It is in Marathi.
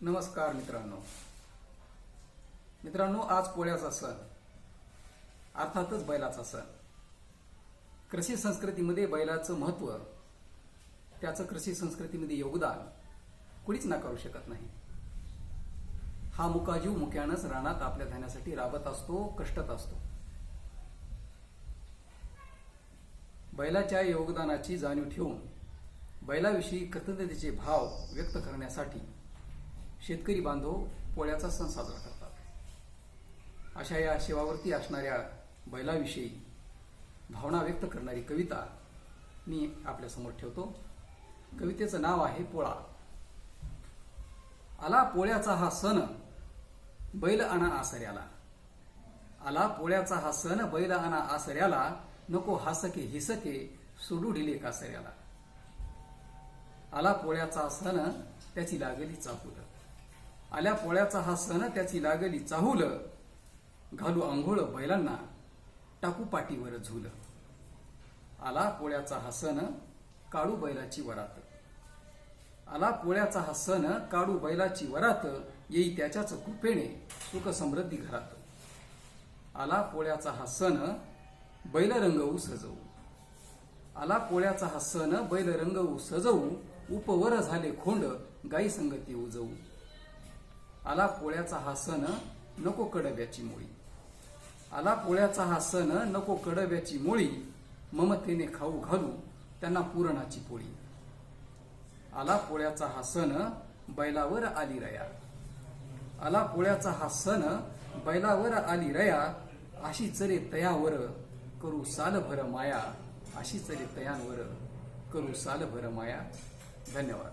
नमस्कार मित्रांनो. मित्रांनो आज पोळ्याचा सण. अर्थातच बैलाचा सण. कृषी संस्कृतीमध्ये बैलाचं महत्त्व त्याचं कृषी संस्कृतीमध्ये योगदान कुणीच नाकारू शकत नाही. हा मुकाजीव मुक्यानच रानात आपल्या धान्यासाठी राबत असतो कष्टत असतो. बैलाच्या योगदानाची जाणीव ठेवून बैलाविषयी कृतज्ञतेचे भाव व्यक्त करण्यासाठी शेतकरी बांधव पोळ्याचा सण साजरा करतात. अशा या शिवावरती असणाऱ्या बैलाविषयी भावना व्यक्त करणारी कविता मी आपल्यासमोर ठेवतो. कवितेचं नाव आहे पोळा. आला पोळ्याचा हा सण बैल आणा आसऱ्याला. आला पोळ्याचा हा सण बैल आणा आसऱ्याला नको हासके हिसके सोडू ढिले कासऱ्याला. आला पोळ्याचा सण त्याची लागेली चाहूल आल्या पोळ्याचा हा सण त्याची लागली चाहूल. घालू आंघोळ बैलांना टाकू पाटीवर झुल. आला पोळ्याचा हा सण काळू बैलाची वरात. आला पोळ्याचा हा सण काळू बैलाची वरात. येई त्याच्याच कृपेने सुख समृद्धी घरात. आला पोळ्याचा हा सण बैल रंगवू सजवू. आला पोळ्याचा हा सण बैल रंगवू सजवू. उपवर झाले खोंड गाई संगती उजवू. आला पोळ्याचा हा सण नको कडव्याची मुळी. आला पोळ्याचा हा सण नको कडव्याची मुळी ममतेने खाऊ घालू त्यांना पुरणाची पोळी. आला पोळ्याचा हा सण बैलावर आली रया. आला पोळ्याचा हा सण बैलावर आली रया अशी चरे तयावर करू सालभर माया अशी चरे तयांवर करू सालभर माया. धन्यवाद.